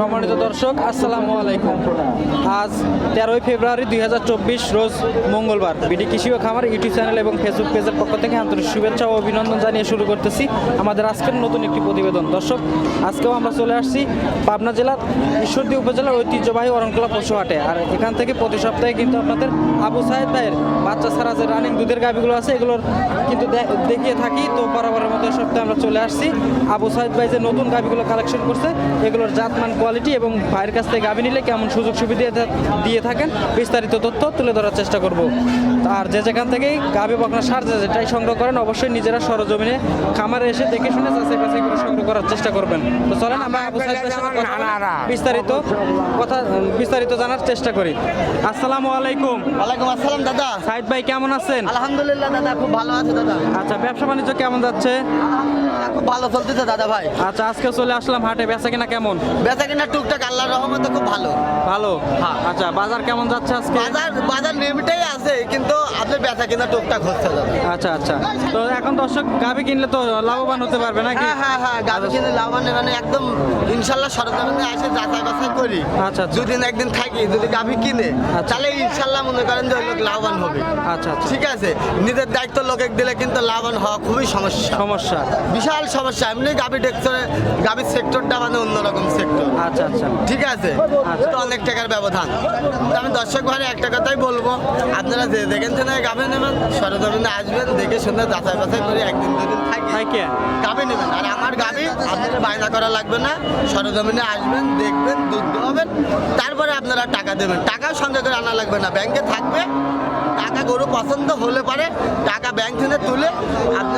সম্মানিত দর্শক, আসসালামু আলাইকুম। আজ তেরোই ফেব্রুয়ারি দুই হাজার চব্বিশ রোজ মঙ্গলবার। বিডি কৃষি ও খামার ইউটিউব চ্যানেল এবং ফেসবুক পেজের পক্ষ থেকে আন্তরিক শুভেচ্ছা ও অভিনন্দন জানিয়ে শুরু করতেছি আমাদের আজকের নতুন একটি প্রতিবেদন। দর্শক, আজকেও আমরা চলে আসছি পাবনা জেলার ঈশ্বরদী উপজেলার ঐতিহ্যবাহী অরণকলা পশু হাটে। আর এখান থেকে প্রতি সপ্তাহে কিন্তু আপনাদের আবু সাহেদ ভাইয়ের বাচ্চা ছাড়া যে রানিং দুধের গাভিগুলো আছে, এগুলোর কিন্তু দেখিয়ে থাকি। তো বরাবরের মতো সপ্তাহে আমরা চলে আসছি। আবু সাহেব ভাই যে নতুন গাভিগুলো কালেকশন করছে, এগুলোর জাত জাতমান কোয়ালিটি এবং ভাইয়ের কাছ থেকে গাভি নিলে কেমন সুযোগ সুবিধা দিয়ে- থাকেন বিস্তারিত তথ্য তুলে ধরার চেষ্টা করব। আর যে যেখান থেকেই গাভি বকনা সার যে যেটাই সংগ্রহ করেন অবশ্যই নিজেরা সরজমিনে খামারে এসে দেখে শুনে বাছাই করে সংগ্রহ করার চেষ্টা করবেন। তো চলেন আমরা আবু সাহেদ সাথে বিস্তারিত কথা বিস্তারিত জানার চেষ্টা করি। আসসালামু আলাইকুম। ওয়ালাইকুম আসসালাম দাদা। সাইদ ভাই কেমন আছেন? আলহামদুলিল্লাহ দাদা খুব ভালো আছে দাদা। আচ্ছা ব্যবসা বাণিজ্য কেমন যাচ্ছে? খুব ভালো চলতেছে দাদা ভাই। আচ্ছা আজকে চলে আসলাম হাটে বেচা কিনা কেমন? বেচা কিনা টুকটাক আল্লাহর রহমতে খুব ভালো। ভালো? হ্যাঁ। আচ্ছা বাজার কেমন যাচ্ছে আজকে? বাজার বাজার লিমিটেই আছে কিন্তু আপনি বেচা কিনা টুকটাক হচ্ছে আচ্ছা আচ্ছা। তো এখন দর্শক গাভি কিনলে তো লাভবান হতে পারবে নাকি? হ্যাঁ হ্যাঁ হ্যাঁ গাড়ি কিনে লাভবান মানে একদম ইনশাল্লাহ সরকারের আসে যাচাই বাছাই করি। আচ্ছা, আচ্ছা। দুদিন একদিন থাকি যদি গাভি কিনে আচ্ছা। তাহলে ইনশাল্লাহ মনে করেন যে লোক লাভবান হবে। আচ্ছা আচ্ছা। ঠিক আছে? নিজের দায়িত্ব লোকে দিলে কিন্তু লাভবান হওয়া খুবই সমস্যা। সমস্যা। বিশাল সমস্যা। এমনি গাভি ডেক্টরে গাভির সেক্টরটা মানে অন্যরকম সেক্টর আচ্ছা আচ্ছা। ঠিক আছে? আচ্ছা। তো অনেক টাকার ব্যবধান। তো আমি দর্শক ভাই একটা কথাই বলব। আপনারা যে যেখান থেকে গাভি নেবেন সরজমিনে আসবেন দেখে শুনে যাচাই বাছাই করে একদিন দুদিন থাকি। গাভি নেবেন। আর আমার গাভি আপনাদের বায়না করা লাগবে না। সরজমিনে আসবেন দেখবেন দুধ দোয়াবেন তারপরে আপনারা টাকা দেবেন। টাকাও সঙ্গে করে আনা লাগবে না। ব্যাংকে থাকবে। টাকা গরু পছন্দ হলে পারে টাকা ব্যাংক থেকে তুলে টাকা দিয়ে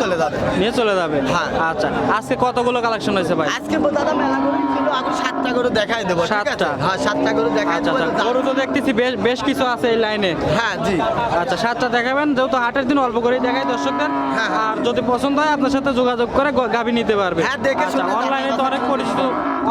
চলে যাবে। নিয়ে চলে যাবে? হ্যাঁ। আচ্ছা আজকে কতগুলো কালেকশন হয়েছে ভাই? আজকে দাদা মেলা করে ছিল আমি সাতটা করে দেখাই দেবো সাতটা? হ্যাঁ সাতটা করে দেখাই আচ্ছা দেবো আচ্ছা। গরু তো দেখতেছি বেশ বেশ কিছু আছে এই লাইনে হ্যাঁ জি। আচ্ছা সাতটা দেখাবেন যেহেতু হাটের দিন অল্প করেই দেখাই দর্শকদের। হ্যাঁ, হ্যাঁ। আর যদি পছন্দ হয় আপনার সাথে যোগাযোগ করে গাভি নিতে পারবে। হ্যাঁ, দেখে আচ্ছা অনলাইনে তো অনেক পরিচিত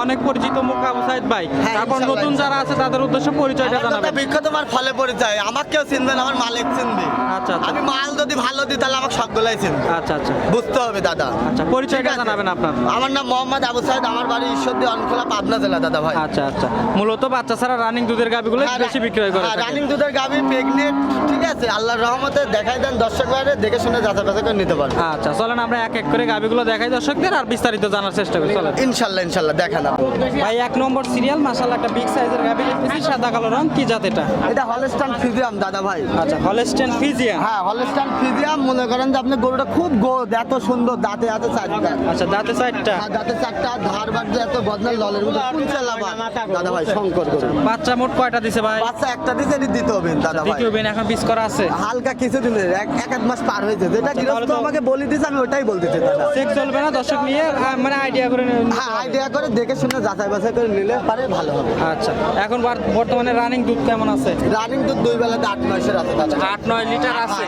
অনেক পরিচিত মুখ আবু সাইদ ভাই। হ্যাঁ, তারপর নতুন যারা আছে তাদের উদ্দেশ্যে পরিচয়টা জানাবেন। বিখ্যাত আমার ফলে পরিচয়। আমাকে কেউ চিনবে আমার মালিক চিনবে। আচ্ছা আচ্ছা। আমি মাল যদি ভালো দিই তাহলে আমাকে সবগুলাই চিনবে। আচ্ছা আচ্ছা। বুঝতে হবে দাদা। আচ্ছা পরিচয়টা জানাবেন আপনার। আমার নাম মোহাম্মদ আবু সাইদ আমার বাড়ি ঈশ্বরদী অনখোলা পাবনা জেলা দাদা ভাই। আচ্ছা আচ্ছা। মূলত বাচ্চা ছাড়া রানিং দুধের গাভিগুলো বেশি বিক্রয় করে রানিং দুধের গাবি প্রেগনেন্ট ঠিক আছে? আল্লাহর রহমতে দেখাই দেন দর্শক বাইরে দেখে শুনে যাচাই বাছাই করে নিতে পারবেন আচ্ছা চলেন আমরা এক এক করে গাভিগুলো দেখাই দর্শকদের আর বিস্তারিত জানার চেষ্টা করি চলেন। ইনশাল্লাহ ইনশাল্লাহ দেখান। ভাই এক নম্বর সিরিয়াল মাসাল্লাহ একটা বিগ সাইজের গাভি দেখতেছি সাদা কালো রং কি জাত এটা? এটা হলস্টান ফিজিয়াম দাদা ভাই। আচ্ছা হলেস্টেন ফিজিয়ান হ্যাঁ হলস্টান ফিজিয়াম মনে করেন যে আপনার গরুটা খুব গোদ এত সুন্দর দাঁতে আছে চারটা। আচ্ছা দাঁতে সাইডটা আর দাঁতে চারটা ধার বাট এত বদনাল ললের মধ্যে কুঞ্চে লাভা দাদা ভাই শঙ্কর গরু। বাচ্চা মোট কয়টা দিছে ভাই? বাচ্চা একটা দিতে এটি দিতে হবে দাদা ভাই। দ্বিতীয় বেন এখন পিস করা আছে? হালকা কিছু দিনের এক এক আধ মাস পার হয়েছে। যেটা আচ্ছা, গৃহস্থ তো- আমাকে বলে দিয়েছে আমি ওটাই বলতেছি দাদা। চেক চলবে না দর্শক নিয়ে মানে আইডিয়া করে হ্যাঁ আইডিয়া করে দেখে শুনে যাচাই বাছাই করে নিলে পারে ভালো হবে। আচ্ছা এখন বর্তমানে রানিং দুধ কেমন আছে? রানিং দুধ দুই বেলাতে আট মাসের আছে দাদা। আট নয় লিটার আছে?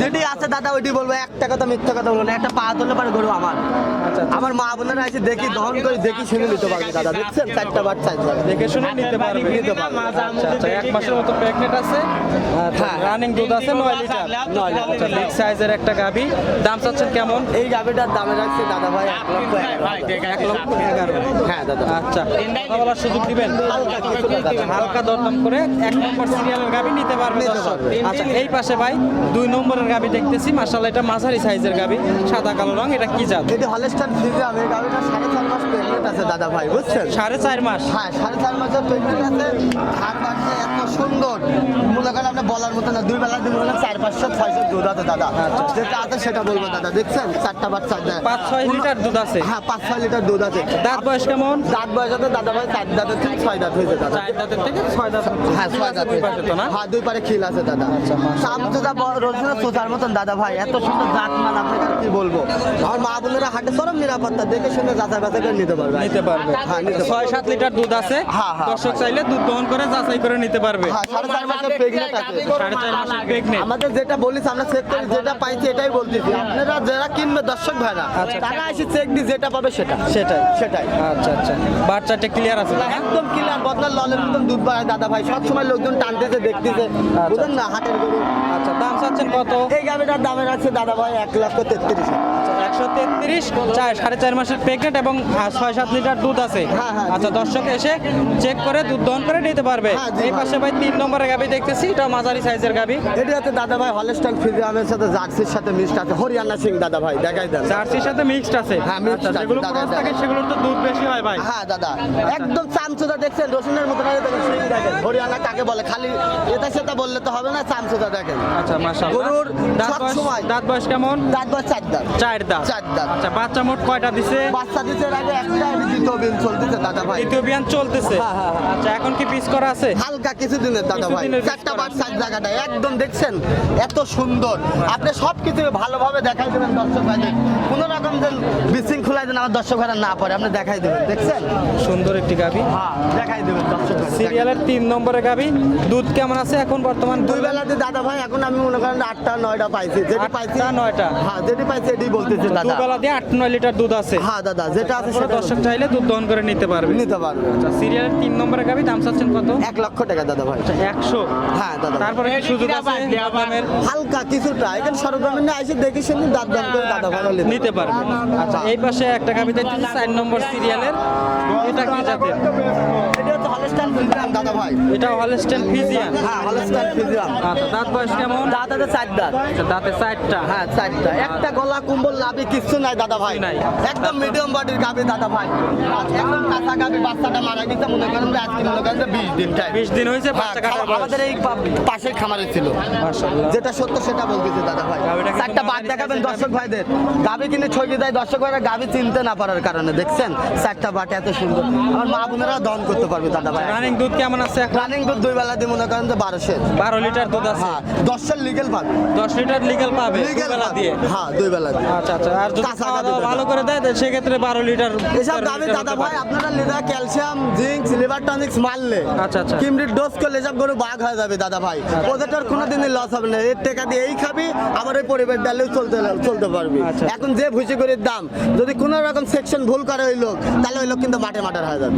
যেটি আছে দাদা ওইটি বলব একটা কথা মিথ্যা কথা বলব না একটা পা তুললে পারে গরু আমার। আচ্ছা আচ্ছা। আমার মা বোনেরা এসে দেখি দহন করে দেখি শুনে নিতে পারবে দাদা দেখছেন? চারটা বার চার দেখে শুনে নিতে পারবে। নিতে পারবে। আচ্ছা এক মাসের মতো প্রেগনেন্ট আছে। হ্যাঁ। রানিং দুধ আছে নয় লিটার। নয় লিটার। বিগ সাইজের একটা গাবি দাম চাচ্ছেন কেমন? এই গাবিটার দামে রাখছে দাদা ভাই এক লক্ষ। এক লক্ষ এগারো হ্যাঁ দাদা। আচ্ছা কথা বলার সুযোগ দিবেন? হালকা কিছুটা দাদা। হালকা দরদাম করে এক নম্বর সিরিয়ালের গাবি নিতে পারবে নিতে দর্শক। পারবে। আচ্ছা। এই পাশে ভাই দুই নম্বরের গাবি দেখতেছি। মাসাল্লাহ এটা মাঝারি সাইজের গাবি। সাদা কালো রং এটা কি জাত? যদি হলস্টান ফিজিয়াম এই গাভিটা সাড়ে চার মাস প্রেগনেন্ট আছে দাদা ভাই বুঝছেন? সাড়ে চার মাস? হ্যাঁ সাড়ে চার মাসের প্রেগনেন্ট আছে। এত সুন্দর। মনে করেন আপনি বলার মতো না দুই বেলা দিন চার পাঁচশো ছয়শো দুধ আছে দাদা। যেটা আছে সেটা বলব দাদা দেখছেন? চারটা বাচ্চা পাঁচ ছয় লিটার দুধ আছে। হ্যাঁ পাঁচ ছয় লিটার দুধ আছে। দাঁত বয়স কেমন? দাঁত বয়স আছে দাদা ভাই চার দাঁতের থেকে ছয় দাঁত হয়েছে দাদা। চার দাঁতের থেকে ছয় দাঁত হ্যাঁ ছয় দাঁত না? হ্যাঁ দুই পারে খিল আছে দাদা। সামচুদা রসুনের সোচার মতন দাদা ভাই এত সুন্দর জাত মান আপনাকে আর কি বলব? আমার মা বোনেরা হাটে চরম নিরাপত্তা দেখে শুনে যাচাই বাছাই করে নিতে পারবে। নিতে পারবে। হ্যাঁ নিতে ছয় সাত লিটার দুধ আছে। হ্যাঁ, হ্যাঁ, দর্শক চাইলে দুধ দহন করে যাচাই করে নিতে পারবে। হ্যাঁ সাড়ে চার মাসের প্রেগনেন্ট আছে। সাড়ে চার মাসের প্রেগনেন্ট আমাদের যেটা বলিস আমরা চেক করি যেটা পাইছি এটাই বলতেছি। আপনারা যারা কিনবে দর্শক ভাইরা আচ্ছা। তারা এসে চেক দিয়ে যেটা পাবে সেটা। সেটাই। সেটাই। আচ্ছা আচ্ছা। বাচ্চাটা ক্লিয়ার আছে? একদম ক্লিয়ার বদলার ললের মতন দুধ বাড়ায় দাদা ভাই। সব সময় লোকজন টানতেছে দেখতেছে। বুঝলেন না? হাটের গরু। আচ্ছা দাম চাচ্ছেন কত? এই গাবিটার দামের আছে দাদা ভাই এক লক্ষ তেত্রিশ আচ্ছা, একশো তেত্রিশ সাড়ে চার মাসের প্রেগনেন্ট এবং ছয় সাত লিটার দুধ আছে। হ্যাঁ, হ্যাঁ, আচ্ছা দর্শক এসে চেক করে দুধ দহন করে নিতে পারবে। হ্যাঁ, এই পাশে ভাই তিন নম্বরের গাবি দেখতেছি এটা মাঝারি সাইজের গাবি এটি হচ্ছে দাদা ভাই হলস্টাইন ফিজিয়ামের সাথে জার্সির সাথে মিক্সড আছে। হরিয়ানা সিং দাদা ভাই দেখাই দেন। জার্সির সাথে মিক্সড আছে। হ্যাঁ, mixed আচ্ছা আছে, যেগুলো দাদা, ক্রস থাকে সেগুলোর তো দুধ বেশি হয় ভাই। হ্যাঁ দাদা। একদম চামচুদা দেখছেন রসুনের মতো লাগে দেখেন সিং দেখেন। হরিয়ানা কাকে বলে? খালি এটা সেটা বললে তো হবে না চামচুদা দেখেন। আচ্ছা মাশাআল্লাহ। গরুর দাঁত বয়স দাঁত বয়স কেমন? দাঁত বয়স চার দাঁত। চার দাঁত। চার দাঁত। আচ্ছা বাচ্চা মোট কয়টা দিছে? বাচ্চা দিতে এর আগে একটা আমি দ্বিতীয় দিন চলতেছে দাদা ভাই। ইথিওপিয়ান চলতেছে? হ্যাঁ, হ্যাঁ, হ্যাঁ। আচ্ছা এখন কি পিস করা আছে? হালকা কিছুদিনের দাদা ভাই। চারটা। সাইজ জায়গাটা একদম দেখছেন? এত সুন্দর। আপনি সব কিছু ভালোভাবে দেখাই দেবেন দর্শক কোনো রকম যেন যেন আমার দর্শক ভাইরা না পড়ে আপনি দেখাই দেবেন দেখছেন? সুন্দর একটি গাবি। হ্যাঁ দেখাই দেবেন দর্শক সিরিয়ালের তিন নম্বরের গাবি। দুধ কেমন আছে এখন বর্তমান? দুই বেলাতে দাদা ভাই এখন আমি মনে করেন আটটা নয়টা পাইছি। যেটি পাইছি নয়টা? হ্যাঁ যেটি পাইছি এটি বলতেছে দাদা। দুবেলা দিয়ে আট নয় লিটার দুধ আছে। হ্যাঁ দাদা যেটা আছে সেটা দর্শক চাইলে দুধ দহন করে নিতে পারবে। নিতে পারবে। আচ্ছা সিরিয়ালের তিন নম্বরের গাবি দাম চাচ্ছেন কত? এক লক্ষ টাকা দাদা ভাই। একশো। হ্যাঁ দাদা। তারপরে সুযোগ আছে হালকা কিছুটা এখানে সরজমিনে আইসে দেখে শুনে দাঁত দাম করে দাদা ভালো নিতে পারবে। আচ্ছা এই পাশে একটা গাবি দেখতেছি চার নম্বর সিরিয়ালের এটা কি জাতের? দাদা ভাই এটা হলস্টেন ফিজিয়ান হ্যাঁ আচ্ছা দাঁত বয়স কেমন? দাঁত চার দাঁত আচ্ছা দাঁতে চারটা। হ্যাঁ চারটা একটা গলা কুম্বল লাভি কিচ্ছু নাই দাদা ভাই। নাই। একদম মিডিয়াম বডির গাবি দাদা ভাই। একদম কাঁচা গাবি বাচ্চাটা মারা গেছে মনে করেন যে আজকে মনে করেন বিশ দিন টাইম বিশ দিন হয়েছে বাচ্চা আমাদের এই পাশের খামারে ছিল। যেটা সত্য সেটা বলতেছে দাদা ভাই। চারটা বাদ দেখাবেন দর্শক ভাইদের। গাবি কিনে ছবি দেয় দর্শক ভাইরা গাবি চিনতে না পারার কারণে দেখছেন? চারটা বাটে এত সুন্দর। আমার মা বোনেরা দন করতে পারবে দাদা ভাই। রানিং দুধ কেমন আছে রানিং দুধ দুই বেলা দিয়ে মনে করেন যে বারোশো বারো লিটার দুধ আছে? হ্যাঁ দশের লিগেল পাবে দশ লিটার লিগেল পাবে লিগেল দুবেলা দিয়ে? হ্যাঁ দুই বেলা দিয়ে। আচ্ছা আচ্ছা আর যদি খাওয়া দাওয়া ভালো করে দেয় সেক্ষেত্রে বারো লিটার এসব দামি দাদা ভাই আপনারা leader calcium zinc liver tonics মারলে আচ্ছা, আচ্ছা। কিমরির ডোজ করলে সব গরু বাঘ হয়ে যাবে দাদা ভাই। ওদেরটার কোনো দিনই লস হবে না। এর টাকা দিয়ে এই খাবি আবার ওই পরিবার ডালেও চলতে চলতে পারবি। আচ্ছা। এখন যে ভুসি করির দাম যদি কোনো রকম সেকশন ভুল করে ওই লোক তাহলে ওই লোক কিন্তু মাঠে মাটার হয়ে যাবে।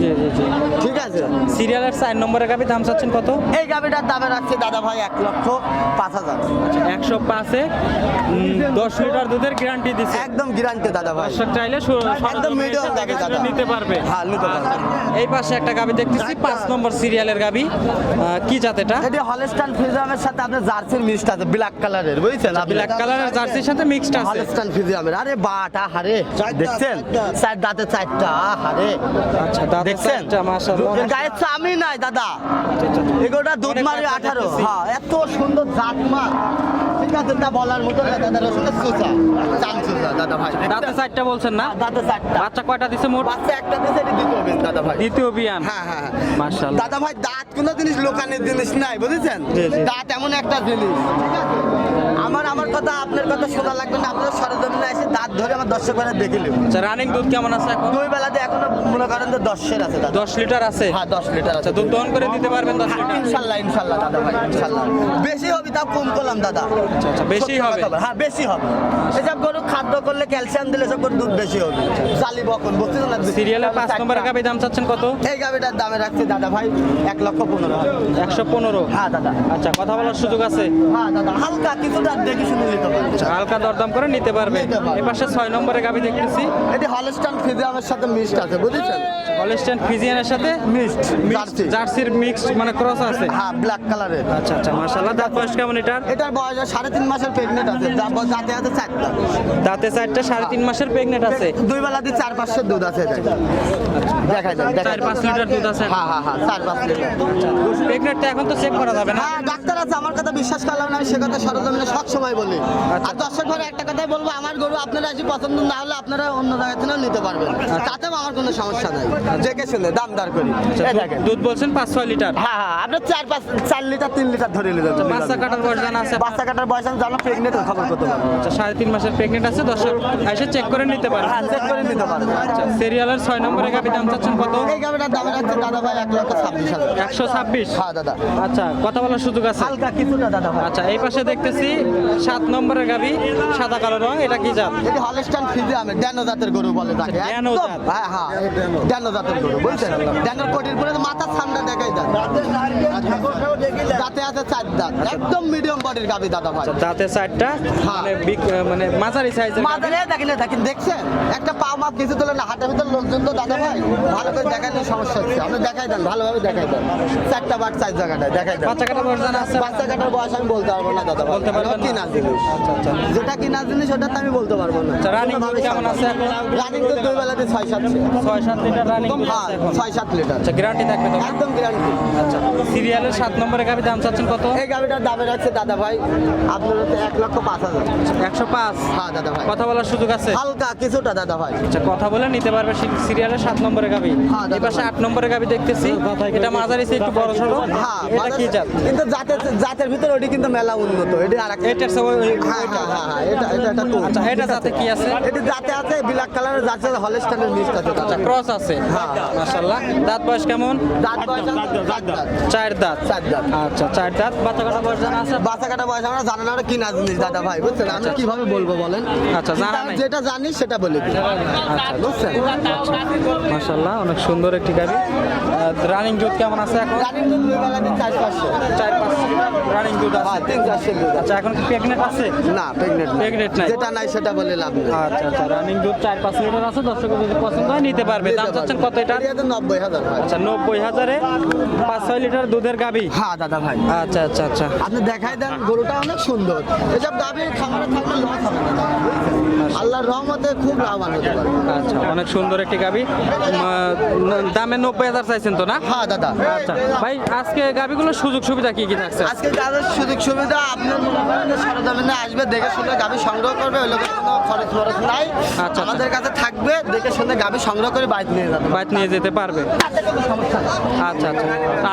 ঠিক আছে? সিরিয়ালের চার নম্বরের গাবি দাম চাচ্ছেন কত? এই গাবিটার দামে রাখছে দাদা ভাই এক লক্ষ পাঁচ হাজার। একশো পাঁচে দশ লিটার দুধের গ্যারান্টি দিচ্ছে একদম গ্যারান্টি দাদা ভাই। চাইলে একদম দেখে গাভী দাদা। নিতে পারবে। হ্যাঁ, নিতে পারবে। আচ্ছা। এই পাশে একটা গাবি দেখতেছি পাঁচ নম্বর সিরিয়ালের গাবি কি জাত এটা? এটি হলস্টান ফিজিয়ামের সাথে আপনার জার্সির মিক্সড আছে ব্ল্যাক কালারের বুঝছেন? ব্ল্যাক কালারের জার্সির সাথে মিক্সড আছে। হলস্টান ফিজিয়ামের আরে বাটা হারে। দেখছেন? চার দাঁতে চারটা আচ্ছা দাঁতে দেখছেন? মাশাআল্লাহ। গায়ে চামি নাই দাদা। এগুলোটা দুধ মারি আঠারো। হ্যাঁ এত সুন্দর জাত মা। ঠিক আছে তা বলার মতো না দাদা রসুনের সুচা চাম সুচা দাদা ভাই। দাঁতে চারটা বলছেন না? দাঁতে চারটা। বাচ্চা কয়টা দিছে মোট? বাচ্চা একটা দিয়েছে এটি দ্বিতীয় বিন দাদা ভাই। দ্বিতীয় বিয়ান হ্যাঁ হ্যাঁ হ্যাঁ। মাশাআল্লাহ। দাদা ভাই দাঁত কোনো জিনিস লোকানের জিনিস নাই বুঝেছেন। দাঁত এমন একটা জিনিস। ঠিক আছে? আমার আমার কথা আপনার কথা শোনা লাগবে না আপনার সরজমিনে এসে দাঁত ধরে আমার দর্শক বেলা দেখে আচ্ছা রানিং দুধ কেমন আছে এখন? দুই বেলাতে এখনও মনে করেন যে দশের আছে দাদা। দশ লিটার আছে? হ্যাঁ দশ লিটার আছে। আচ্ছা দুধ দহন করে দিতে পারবেন দশ হ্যাঁ, লিটার ইনশাল্লাহ ইনশাল্লাহ দাদা ভাই ইনশাল্লাহ। বেশি হবে তা কম করলাম দাদা। আচ্ছা আচ্ছা বেশি হবে? হ্যাঁ বেশি হবে। এসব গরু খাদ্য করলে ক্যালসিয়াম দিলে সব গরু দুধ বেশি হবে। চালি বকন বুঝতে না সিরিয়ালের পাঁচ নম্বরের গাবি দাম চাচ্ছেন কত? এই গাবিটার দামে রাখছি দাদা ভাই এক লক্ষ পনেরো একশো পনেরো? হ্যাঁ দাদা। আচ্ছা কথা বলার সুযোগ আছে? হ্যাঁ দাদা হালকা কিছুটা দেখে শুনে নিতে পারবে আচ্ছা, হালকা দরদাম করে নিতে পারবে নিতে পারবে। এ পাশে ছয় নম্বরে গাবি দেখতেছি। এটি হলস্টান ফিজিয়ামের সাথে মিস্ট আছে বুঝেছেন? হলিস্টান ফিজিয়ানের সাথে মিক্সড mixed জার্সির মিক্সড মানে ক্রস আছে। হ্যাঁ ব্ল্যাক কালারের আচ্ছা আচ্ছা মাশাআল্লাহ। দাঁত বয়স কেমন এটার? এটার বয়স সাড়ে তিন মাসের প্রেগনেন্ট আছে। যাতে আছে চারটা। দাঁতে চারটা সাড়ে তিন মাসের প্রেগনেন্ট আছে। দুই বেলা দিয়ে চার পাঁচশের দুধ আছে এটা দেখাই দেন চার পাঁচ লিটার দুধ আছে। হ্যাঁ হ্যাঁ হ্যাঁ চার পাঁচ লিটার। প্রেগনেন্টটা এখন তো চেক করা যাবে না। হ্যাঁ ডাক্তার আছে আমার কথা বিশ্বাস করলাম না আমি সে কথা সরজমিনে সব সময় বলি। আর দর্শক ঘরে একটা কথাই বলব আমার গরু আপনারা আজ পছন্দ না হলে আপনারা অন্য জায়গা থেকেও নিতে পারবেন। তাতেও আমার কোনো সমস্যা নাই। দেখে শুনে দাম দর করি। এই দুধ বলছেন পাঁচ ছয় লিটার? হ্যাঁ হ্যাঁ আপনার চার পাঁচ চার লিটার তিন লিটার ধরে নিলেন বাচ্চা কাটার বয়স জানা আছে বাচ্চা কাটার বয়স জানো প্রেগনেন্ট খবর করতে পারব। আচ্ছা সাড়ে তিন মাসের প্রেগনেন্ট আছে দর্শক এসে চেক করে নিতে পারে হ্যাঁ চেক করে নিতে পারবে। আচ্ছা সিরিয়ালের ছয় নম্বরের গাবি দাম চাচ্ছেন কত? এই দাম দাদা ভাই এক লক্ষ ছাব্বিশ হাজার। একশো ছাব্বিশ? হ্যাঁ দাদা। আচ্ছা কথা বলার সুযোগ আছে? হালকা দাদা আচ্ছা এই পাশে দেখতেছি সাত নম্বরের গাবি সাদা কালো রং এটা কি জাত? এটি হলস্টাইন ফিজিয়ামের ড্যানো জাতের গরু বলে তাকে। আচ্ছা, ড্যানো জাত। হ্যাঁ হ্যাঁ ড্যানো জাতের গরু বুঝছেন? কোটির পরে মাথার সামনে দেখাই দেন। দাঁতে আছে চার দাঁত। একদম মিডিয়াম বডির গাবি দাদা ভাই। দাঁতে চারটা হ্যাঁ। মানে মানে মাঝারি সাইজের মাদারে দেখেন দেখেন দেখছেন? একটা পা মাপ কিছু তোলে না হাটের ভিতর লোকজন তো দাদা ভাই। ভালো করে দেখালে সমস্যা হচ্ছে। আপনি দেখাই দেন ভালোভাবে দেখাই দেন। চারটা বাট চার জায়গাটায় দেখাই দেন। বাচ্চা কাটা বর্জন আছে? বাচ্চা কাটার বয়স আমি বলতে পারব না দাদা বলতে না? কিনা জিনিস। আচ্ছা আচ্ছা। যেটা কিনা জিনিস ওটা তো আমি বলতে পারব না। আচ্ছা, দুধ কেমন আছে? রানিং তো দুই বেলাতে ছয় সাত ছয় সাত লিটার রানিং হ্যাঁ ছয় সাত লিটার আচ্ছা গ্যারান্টি থাকবে তো একদম গ্যারান্টি আচ্ছা সিরিয়ালের সাত নম্বরে গাবি দাম চাচ্ছেন কত? এই গাড়িটার দামে রাখছে দাদা ভাই আপনার হচ্ছে এক লক্ষ পাঁচ হাজার। একশো পাঁচ? হ্যাঁ দাদা ভাই। কথা বলার সুযোগ আছে? হালকা কিছুটা দাদা ভাই। আচ্ছা কথা বলে নিতে পারবে সিরিয়ালের সাত নম্বরে গাবি হ্যাঁ, এই পাশে আট নম্বরে গাবি দেখতেছি। এটা মাঝারি একটু বড় ছোট হ্যাঁ এটা কি জাত? কিন্তু জাতের জাতের ভিতরে ওটি কিন্তু মেলা উন্নত। এটি আর এটার হ্যাঁ হ্যাঁ হ্যাঁ হ্যাঁ, এটা এটা। আচ্ছা এটা যাতে কি আছে? এটি জাতে আছে ব্ল্যাক কালারের জাতে হলস্টানের মিক্স আছে আচ্ছা ক্রস আছে। মাশাআল্লাহ। দাঁত বয়স কেমন? দাঁত চার দাঁত চার দাঁত। চার দাঁত। আচ্ছা চার দাঁত। বাচ্চা কাটা বয়স জানা আছে? বাচ্চা কাটা বয়স আমরা জানা না ওটা কি না জিনিস দাদা ভাই বুঝছেন? আমি কীভাবে বলব বলেন? আচ্ছা, জানা। যেটা জানি সেটা বলে। দিই আচ্ছা বুঝছেন? মাশাআল্লাহ অনেক সুন্দর একটি গাবি রানিং দুধ কেমন আছে এখন? রানিং দুধ বেলা দিন চার পাঁচশো। চার পাঁচ রানিং দুধ হ্যাঁ আছে তিন চারশো দুধ আচ্ছা এখন কি প্রেগনেন্ট আছে? না প্রেগনেন্ট Pregnant নাই। যেটা নাই সেটা বলে লাভ আচ্ছা আচ্ছা রানিং দুধ চার পাঁচ লিটার আছে দর্শকের যদি পছন্দ হয় নিতে পারবে। দাম চাচ্ছেন কত এটা? নব্বই হাজার আচ্ছা নব্বই হাজারে পাঁচ ছয় লিটার দুধের গাবি? হ্যাঁ দাদা ভাই। আচ্ছা আচ্ছা আচ্ছা। আপনি দেখাই দেন গরুটা অনেক সুন্দর। এসব গাভীর খামারে থাকলে লস হবে না আল্লাহর রহমতে খুব লাভবান হতে আচ্ছা অনেক সুন্দর একটি গাবি। দামে নব্বই হাজার চাইছেন তো না? হ্যাঁ দাদা। আচ্ছা ভাই আজকে গাবিগুলোর সুযোগ সুবিধা কি কি থাকছে? আজকে যাদের সুযোগ সুবিধা আপনার মনে সরজমিনে আসবে দেখে শুনে গাভী সংগ্রহ করবে ওই লোকের কোনো খরচ মরচ নাই। আচ্ছা। আমাদের কাছে থাকবে দেখে শুনে গাভী সংগ্রহ করে বাইক নিয়ে যাবে। বাইক নিয়ে যেতে পারবে। আচ্ছা আচ্ছা।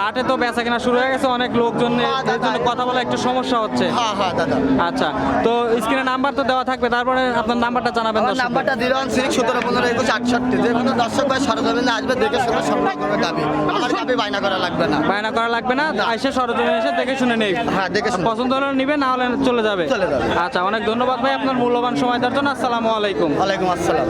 আটে তো বেচা কেনা শুরু হয়ে গেছে অনেক লোকজন হ্যাঁ, এর জন্য কথা বলা একটু সমস্যা হচ্ছে। হ্যাঁ হ্যাঁ দাদা। আচ্ছা তো স্ক্রিনে নাম্বার তো দেওয়া থাকবে তারপরে আপনার নাম্বারটা জানাবেন নাম্বারটা জিরো ওয়ান সিক্স সতেরো পনেরো একুশ আটষট্টি যে কোনো দর্শক ভাই সরজমিনে আসবে দেখে শুনে সংগ্রহ করবে গাভী আমার গাভী বায়না করা লাগবে না। বায়না করা লাগবে না এসে সরজমিনে এসে দেখে শুনে নেই হ্যাঁ দেখে পছন্দ হলে নিবে না হলে চলে যাবে। চলে যাবে। আচ্ছা অনেক ধন্যবাদ ভাই আপনার মূল্যবান সময় দেওয়ার জন্য। আসসালামু আলাইকুম। ওয়ালাইকুম আসসালাম।